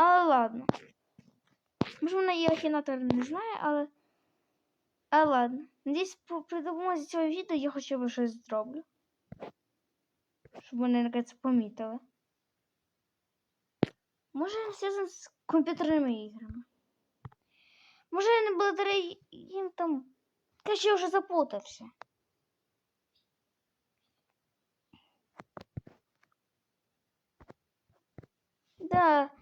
Але ладно. Може вона і Ахінатор не знає, але. Але ладно. Надіюсь, при допомозі цього відео я хоча б щось зроблю. Щоб вони наконець помітили. Може він зв'язаний з комп'ютерними іграми. Може я не благодаря їм там. Короче, я вже запутався. Да.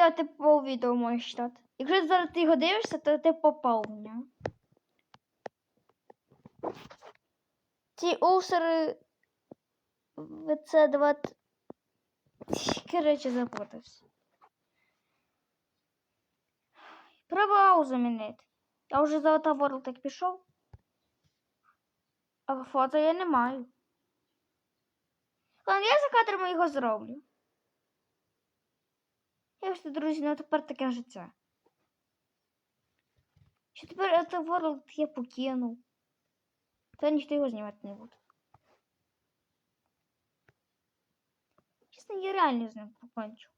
Все, ти у відео можеш. Якщо зараз ти його дивишся, то ти попав нього. Ці усери ВЦ-20. Короче, запутався. Треба замінити. Я вже за ота так пішов. А фото я не маю. Ладно, я за кадрами його зроблю. Я ж, друзі, ну тепер таке життя. Що тепер це World я покинув. Та ніхто його знімати не буде. Чесно, я реально з ним покончу.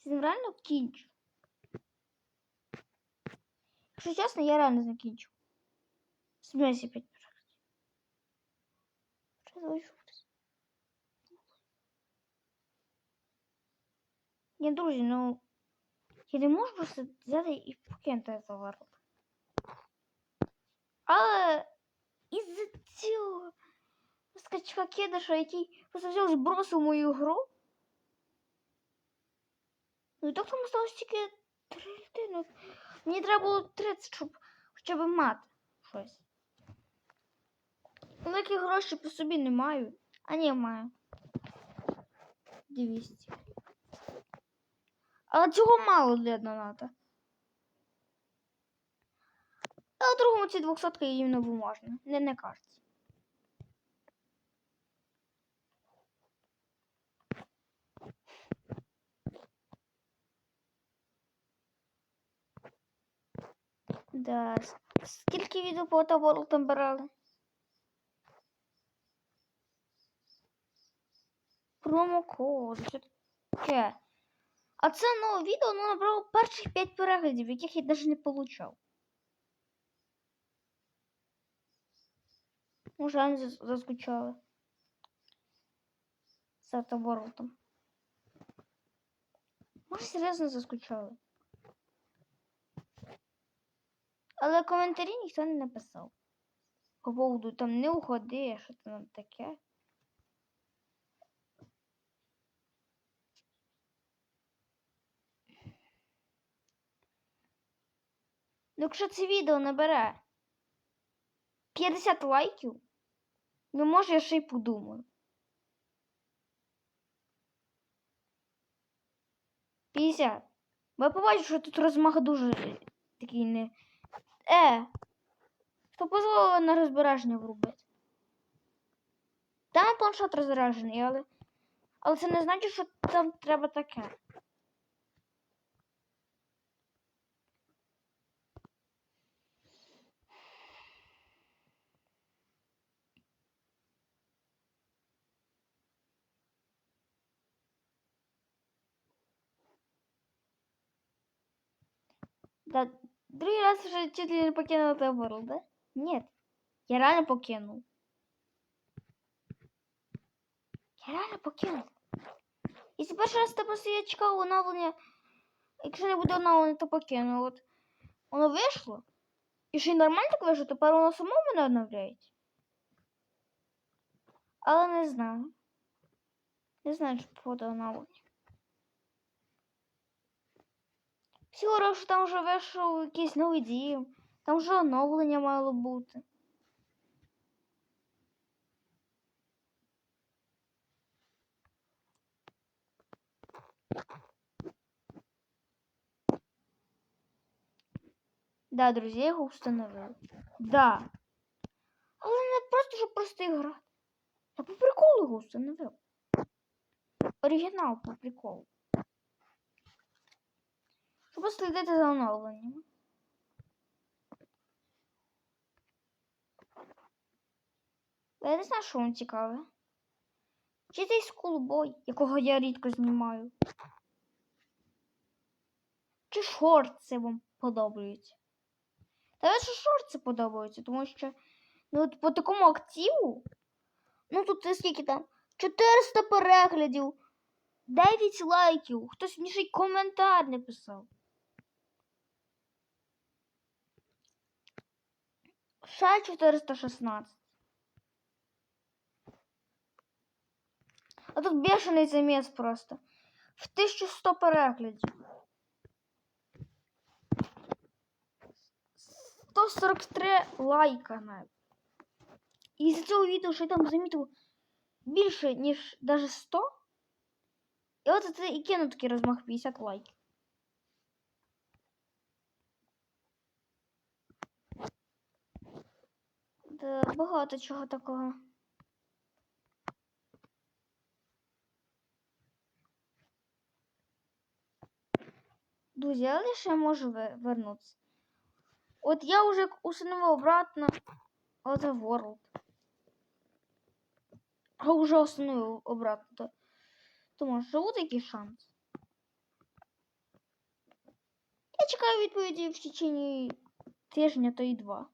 З ним реально кінчу. Якщо чесно, я реально з ним кінчу. Смейся опять пожалуйста. Разойшусь. Ні, друзі, ну я не можу просто взяти і покинути ворот. Але із-за цього скачка кедаша, який просто взяв збросив мою гру. Ну і так там осталось тільки три людини. Мені треба було 30, щоб хоча б мати щось. Великі гроші по собі не маю. А ні, маю. 200. Але цього мало для доната. А другому ці 200 їм не можна. Не на карті. Да. Скільки відео по World там брали? Промокод. Що? А це нове відео воно набрало перших 5 переглядів, яких я навіть не получав. Може, вони зас- заскучали. За World. Може, серйозно заскучали. Але коментарі ніхто не написав. По поводу там не уходи, що там таке. Ну, якщо це відео набере 50 лайків, ну може я ще й подумаю. 50. Бо я побачу, що тут розмах дуже такий не. Е! Хто дозволив на розбереження врубити? Там планшет розбережений, але. Але це не значить, що там треба таке. Да, другий раз уже чуть ли не покинул это World, да? Нет. Я реально покинул. Я реально покинул. Если перший раз то просто я чекав оновлення. Якщо не буде оновлення, то покину. От воно вийшло. І ще й нормально так вийшло, тепер воно само мене оновляється. Але не знаю. Не знаю, що буде оновлення. Всього що там вже вийшов якийсь новий дім. Там вже оновлення мало бути. Да, друзі, я його встановив. Да. Але не просто, щоб просто грати. Я по приколу його встановив. Оригінал по приколу. Щоб слідити за оновленнями. Я не знаю, що вам цікаве. Чи цей скулбой, якого я рідко знімаю. Чи шорти вам подобаються? Та що шорти подобаються, тому що ну, от по такому активу, ну тут скільки там? 400 переглядів, 9 лайків, хтось мені ще й коментар не писав. Ще 416. А тут бешений заміс просто. В 1100 переглядів. 143 лайка навіть. І з цього відео, що я там замітив більше, ніж даже 100. І от це і кину такий розмах 50 лайків. Да, багато чого такого. Друзі, але ще можу ве- вернутися. От я уже установив обратно The World. А уже установив обратно. То, тому що такий шанс. Я чекаю відповіді в течение тижня, то і два.